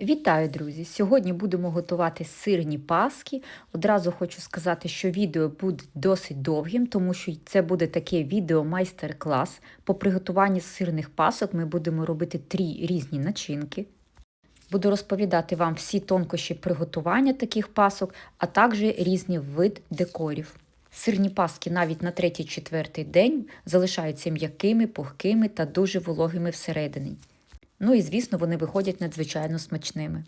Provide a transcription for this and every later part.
Вітаю, друзі! Сьогодні будемо готувати сирні паски. Одразу хочу сказати, що відео буде досить довгим, тому що це буде таке відео майстер-клас. По приготуванні сирних пасок ми будемо робити три різні начинки. Буду розповідати вам всі тонкощі приготування таких пасок, а також різні вид декорів. Сирні паски навіть на третій-четвертий день залишаються м'якими, пухкими та дуже вологими всередині. Ну і, звісно, вони виходять надзвичайно смачними.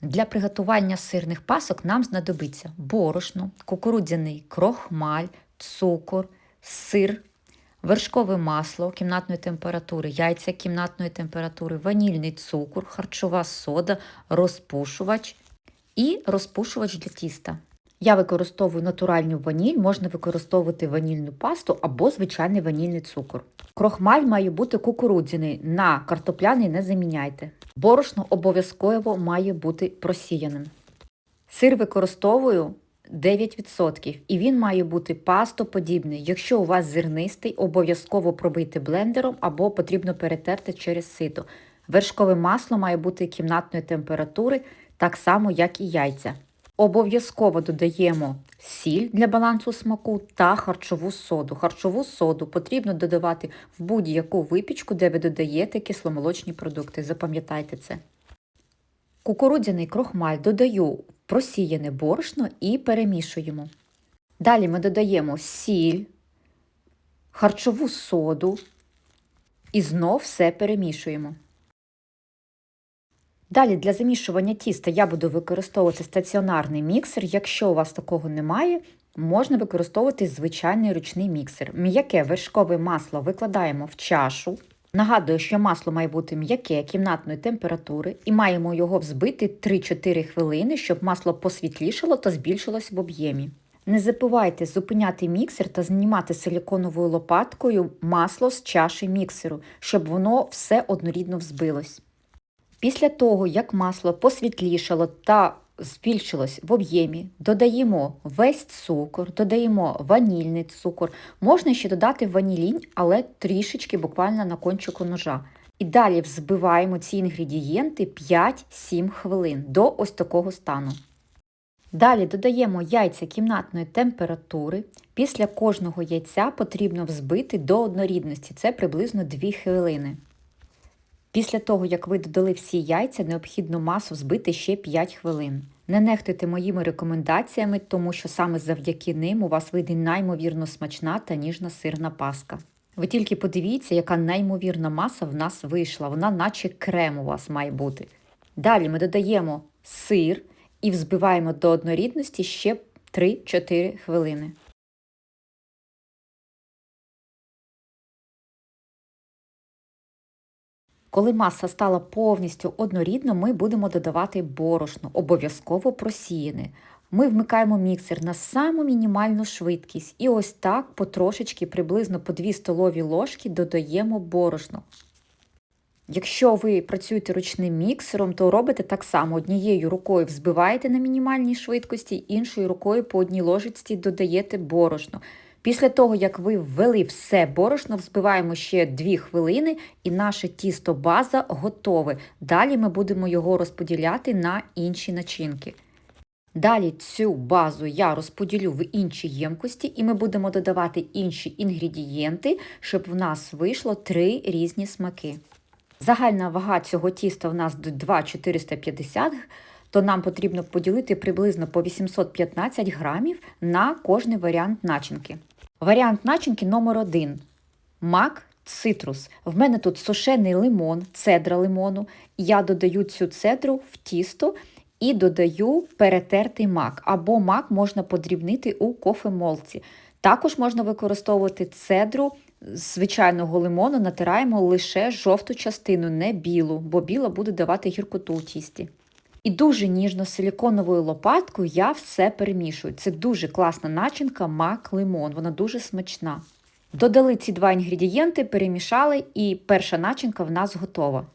Для приготування сирних пасок нам знадобиться борошно, кукурудзяний крохмаль, цукор, сир, вершкове масло кімнатної температури, яйця кімнатної температури, ванільний цукор, харчова сода, розпушувач і розпушувач для тіста. Я використовую натуральну ваніль, можна використовувати ванільну пасту або звичайний ванільний цукор. Крохмаль має бути кукурудзяний, на картопляний не заміняйте. Борошно обов'язково має бути просіяним. Сир використовую 9% і він має бути пастоподібний. Якщо у вас зернистий, обов'язково пробийте блендером або потрібно перетерти через сито. Вершкове масло має бути кімнатної температури, так само, як і яйця. Обов'язково додаємо сіль для балансу смаку та харчову соду. Харчову соду потрібно додавати в будь-яку випічку, де ви додаєте кисломолочні продукти. Запам'ятайте це. Кукурудзяний крохмаль додаю в просіяне борошно і перемішуємо. Далі ми додаємо сіль, харчову соду і знов все перемішуємо. Далі для замішування тіста я буду використовувати стаціонарний міксер. Якщо у вас такого немає, можна використовувати звичайний ручний міксер. М'яке вершкове масло викладаємо в чашу. Нагадую, що масло має бути м'яке кімнатної температури і маємо його взбити 3-4 хвилини, щоб масло посвітлішало та збільшилось в об'ємі. Не забувайте зупиняти міксер та знімати силіконовою лопаткою масло з чаші міксеру, щоб воно все однорідно взбилось. Після того, як масло посвітлішало та збільшилось в об'ємі, додаємо весь цукор, додаємо ванільний цукор. Можна ще додати ванілінь, але трішечки буквально на кончику ножа. І далі взбиваємо ці інгредієнти 5-7 хвилин до ось такого стану. Далі додаємо яйця кімнатної температури. Після кожного яйця потрібно взбити до однорідності, це приблизно 2 хвилини. Після того, як ви додали всі яйця, необхідно масу взбити ще 5 хвилин. Не нехтуйте моїми рекомендаціями, тому що саме завдяки ним у вас вийде неймовірно смачна та ніжна сирна паска. Ви тільки подивіться, яка неймовірна маса в нас вийшла, вона наче крем у вас має бути. Далі ми додаємо сир і взбиваємо до однорідності ще 3-4 хвилини. Коли маса стала повністю однорідна, ми будемо додавати борошно, обов'язково просіяне. Ми вмикаємо міксер на саму мінімальну швидкість і ось так потрошечки, приблизно по 2 столові ложки додаємо борошно. Якщо ви працюєте ручним міксером, то робите так само однією рукою взбиваєте на мінімальній швидкості, іншою рукою по одній ложечці додаєте борошно. Після того, як ви ввели все борошно, взбиваємо ще 2 хвилини, і наше тісто база готове. Далі ми будемо його розподіляти на інші начинки. Далі цю базу я розподілю в інші ємкості, і ми будемо додавати інші інгредієнти, щоб в нас вийшло три різні смаки. Загальна вага цього тіста в нас 2,450 то нам потрібно поділити приблизно по 815 грамів на кожний варіант начинки. Варіант начинки номер 1 Мак цитрус. В мене тут сушений лимон, цедра лимону. Я додаю цю цедру в тісто і додаю перетертий мак, або мак можна подрібнити у кофемолці. Також можна використовувати цедру звичайного лимону, натираємо лише жовту частину, не білу, бо біла буде давати гіркоту у тісті. І дуже ніжно силіконовою лопаткою я все перемішую. Це дуже класна начинка мак лимон, вона дуже смачна. Додали ці два інгредієнти, перемішали, і перша начинка в нас готова.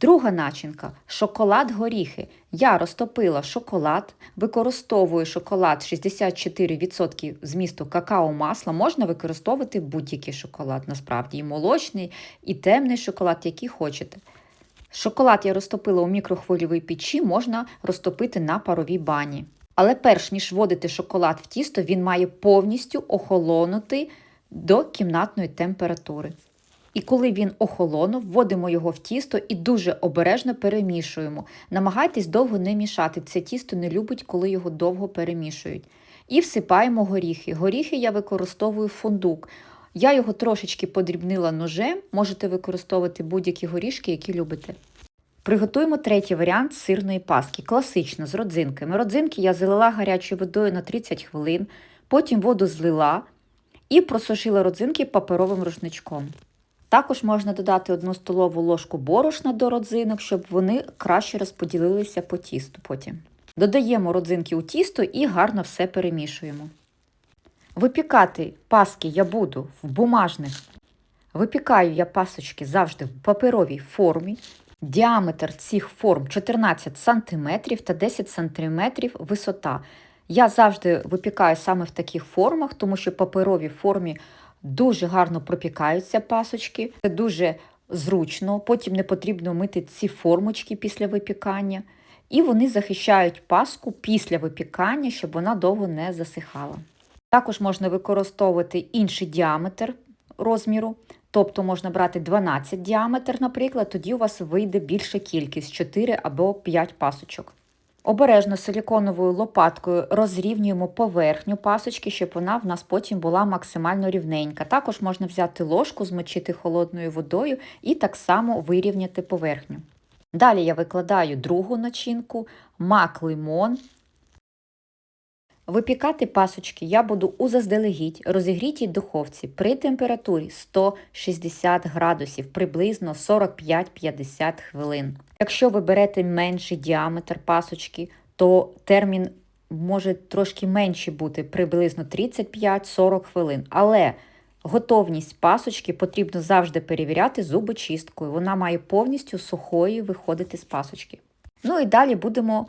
Друга начинка шоколад-горіхи. Я розтопила шоколад, використовую шоколад 64% змісту какао-масла. Можна використовувати будь-який шоколад, насправді, і молочний, і темний шоколад, який хочете. Шоколад я розтопила у мікрохвильовій печі, можна розтопити на паровій бані. Але перш ніж вводити шоколад в тісто, він має повністю охолонути до кімнатної температури. І коли він охолонув, вводимо його в тісто і дуже обережно перемішуємо. Намагайтесь довго не мішати. Це тісто не любить, коли його довго перемішують. І всипаємо горіхи. Горіхи я використовую фундук. Я його трошечки подрібнила ножем, можете використовувати будь-які горішки, які любите. Приготуємо третій варіант сирної паски. Класично, з родзинками. Родзинки я залила гарячою водою на 30 хвилин, потім воду злила і просушила родзинки паперовим рушничком. Також можна додати одну столову ложку борошна до родзинок, щоб вони краще розподілилися по тісту потім. Додаємо родзинки у тісто і гарно все перемішуємо. Випікати паски я буду в бумажних. Випікаю я пасочки завжди в паперовій формі. Діаметр цих форм 14 см та 10 см висота. Я завжди випікаю саме в таких формах, тому що в паперовій формі дуже гарно пропікаються пасочки. Це дуже зручно, потім не потрібно мити ці формочки після випікання. І вони захищають паску після випікання, щоб вона довго не засихала. Також можна використовувати інший діаметр розміру, тобто можна брати 12 діаметр, наприклад, тоді у вас вийде більша кількість 4 або 5 пасочок. Обережно силіконовою лопаткою розрівнюємо поверхню пасочки, щоб вона в нас потім була максимально рівненька. Також можна взяти ложку, змочити холодною водою і так само вирівняти поверхню. Далі я викладаю другу начинку, мак лимон. Випікати пасочки я буду у заздалегідь розігрітій духовці при температурі 160 градусів, приблизно 45-50 хвилин. Якщо ви берете менший діаметр пасочки, то термін може трошки менший бути, приблизно 35-40 хвилин. Але готовність пасочки потрібно завжди перевіряти зубочисткою. Вона має повністю сухою виходити з пасочки. Ну і далі будемо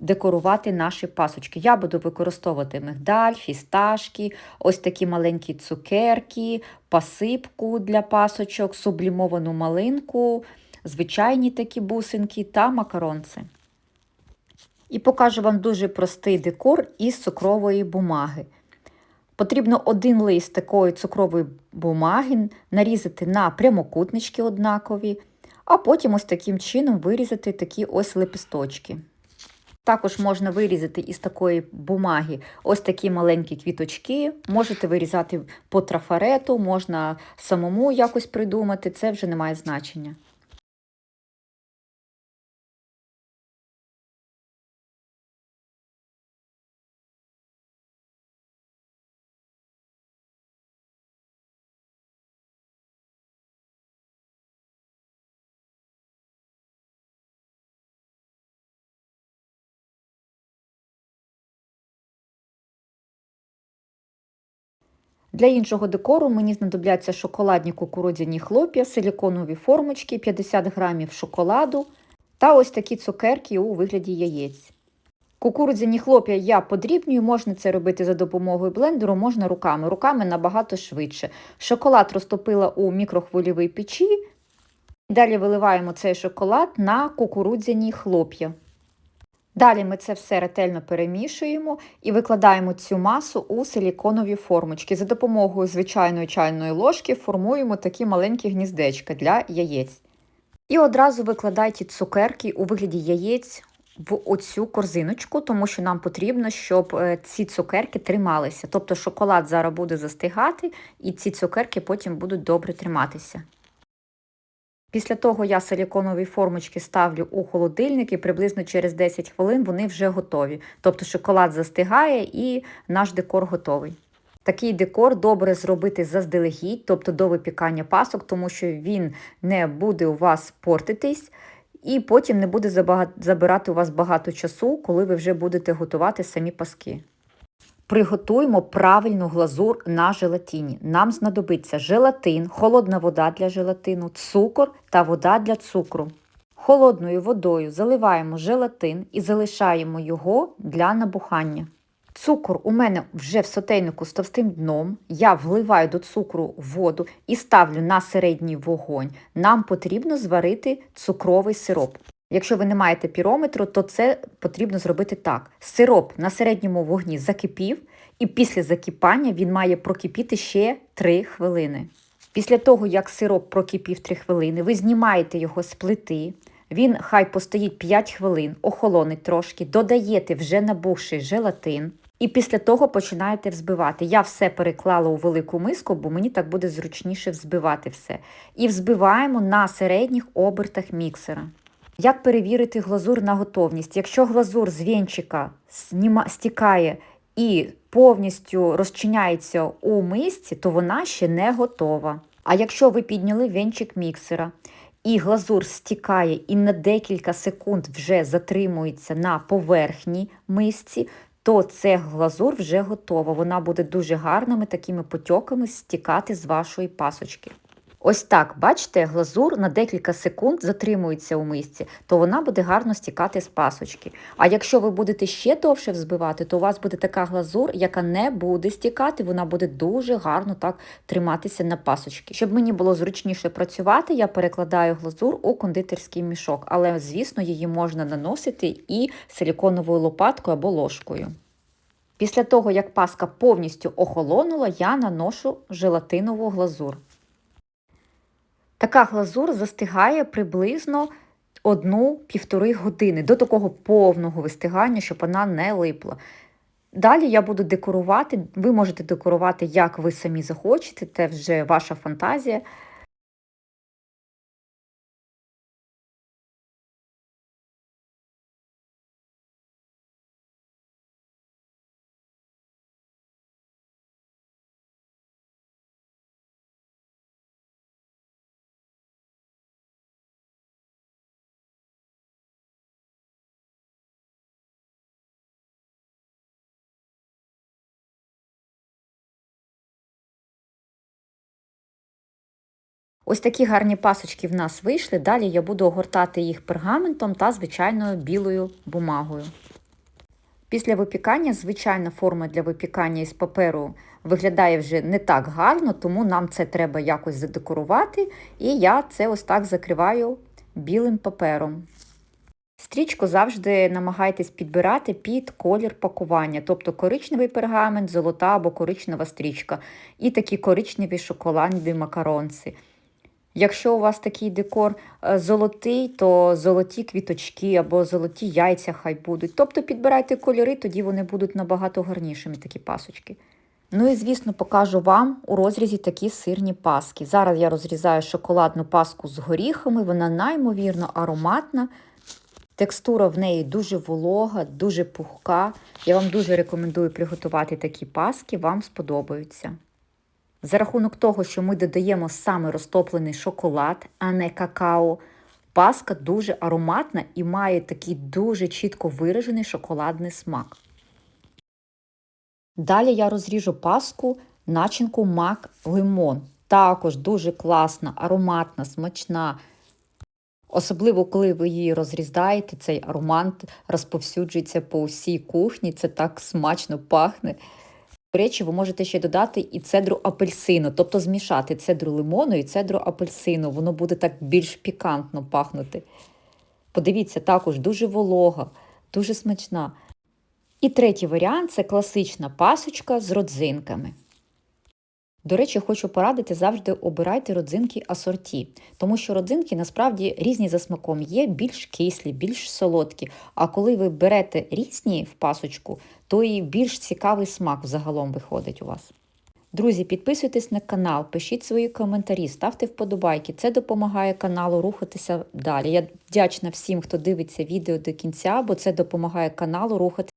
декорувати наші пасочки. Я буду використовувати мигдаль, фісташки, ось такі маленькі цукерки, пасипку для пасочок, сублімовану малинку, звичайні такі бусинки та макаронці. І покажу вам дуже простий декор із цукрової бумаги. Потрібно один лист такої цукрової бумаги нарізати на прямокутнички однакові, а потім ось таким чином вирізати такі ось лепісточки. Також можна вирізати із такої бумаги ось такі маленькі квіточки. Можете вирізати по трафарету, можна самому якось придумати, це вже не має значення. Для іншого декору мені знадобляться шоколадні кукурудзяні хлоп'я, силіконові формочки, 50 грамів шоколаду та ось такі цукерки у вигляді яєць. Кукурудзяні хлоп'я я подрібнюю, можна це робити за допомогою блендеру, можна руками. Руками набагато швидше. Шоколад розтопила у мікрохвильовій печі. Далі виливаємо цей шоколад на кукурудзяні хлоп'я. Далі ми це все ретельно перемішуємо і викладаємо цю масу у силіконові формочки. За допомогою звичайної чайної ложки формуємо такі маленькі гніздечка для яєць. І одразу викладайте цукерки у вигляді яєць в оцю корзиночку, тому що нам потрібно, щоб е, ці цукерки трималися. Тобто шоколад зараз буде застигати, і ці цукерки потім будуть добре триматися. Після того я силіконові формочки ставлю у холодильник і приблизно через 10 хвилин вони вже готові. Тобто шоколад застигає і наш декор готовий. Такий декор добре зробити заздалегідь, тобто до випікання пасок, тому що він не буде у вас портитись, і потім не буде забирати у вас багато часу, коли ви вже будете готувати самі паски. Приготуємо правильну глазур на желатині. Нам знадобиться желатин, холодна вода для желатину, цукор та вода для цукру. Холодною водою заливаємо желатин і залишаємо його для набухання. Цукор у мене вже в сотейнику з товстим дном. Я вливаю до цукру воду і ставлю на середній вогонь. Нам потрібно зварити цукровий сироп. Якщо ви не маєте пірометру, то це потрібно зробити так: сироп на середньому вогні закипів, і після закипання він має прокипіти ще 3 хвилини. Після того, як сироп прокипів 3 хвилини, ви знімаєте його з плити. Він хай постоїть 5 хвилин, охолонить трошки, додаєте вже набухший желатин. І після того починаєте взбивати. Я все переклала у велику миску, бо мені так буде зручніше взбивати все. І взбиваємо на середніх обертах міксера. Як перевірити глазур на готовність? Якщо глазур з вінчика стікає і повністю розчиняється у мисці, то вона ще не готова. А якщо ви підняли вінчик міксера і глазур стікає і на декілька секунд вже затримується на поверхні мисці, то це глазур вже готова. Вона буде дуже гарними такими потьоками стікати з вашої пасочки. Ось так, бачите, глазур на декілька секунд затримується у мисці, то вона буде гарно стікати з пасочки. А якщо ви будете ще довше взбивати, то у вас буде така глазур, яка не буде стікати, вона буде дуже гарно так триматися на пасочки. Щоб мені було зручніше працювати, я перекладаю глазур у кондитерський мішок, але, звісно, її можна наносити і силіконовою лопаткою або ложкою. Після того, як паска повністю охолонула, я наношу желатинову глазур. Така глазур застигає приблизно одну-півтори години до такого повного вистигання, щоб вона не липла. Далі я буду декорувати. Ви можете декорувати, як ви самі захочете, це вже ваша фантазія. Ось такі гарні пасочки в нас вийшли. Далі я буду огортати їх пергаментом та звичайною білою бумагою. Після випікання звичайна форма для випікання із паперу виглядає вже не так гарно, тому нам це треба якось задекорувати. І я це ось так закриваю білим папером. Стрічку завжди намагайтесь підбирати під колір пакування, тобто коричневий пергамент, золота або коричнева стрічка, і такі коричневі шоколадні макаронці. Якщо у вас такий декор е, золотий, то золоті квіточки або золоті яйця хай будуть. Тобто підбирайте кольори, тоді вони будуть набагато гарнішими, такі пасочки. Ну і, звісно, покажу вам у розрізі такі сирні паски. Зараз я розрізаю шоколадну паску з горіхами, вона неймовірно ароматна. Текстура в неї дуже волога, дуже пухка. Я вам дуже рекомендую приготувати такі паски, вам сподобаються. За рахунок того, що ми додаємо саме розтоплений шоколад, а не какао, паска дуже ароматна і має такий дуже чітко виражений шоколадний смак. Далі я розріжу паску начинку мак лимон. Також дуже класна, ароматна, смачна. Особливо, коли ви її розрізаєте, цей аромат розповсюджується по всій кухні, це так смачно пахне. До речі, ви можете ще додати і цедру апельсину, тобто змішати цедру лимону і цедру апельсину. Воно буде так більш пікантно пахнути. Подивіться, також дуже волога, дуже смачна. І третій варіант це класична пасочка з родзинками. До речі, хочу порадити завжди обирайте родзинки асорті, тому що родзинки насправді різні за смаком, є більш кислі, більш солодкі. А коли ви берете різні в пасочку, то і більш цікавий смак взагалом виходить у вас. Друзі, підписуйтесь на канал, пишіть свої коментарі, ставте вподобайки. Це допомагає каналу рухатися далі. Я вдячна всім, хто дивиться відео до кінця, бо це допомагає каналу рухатися.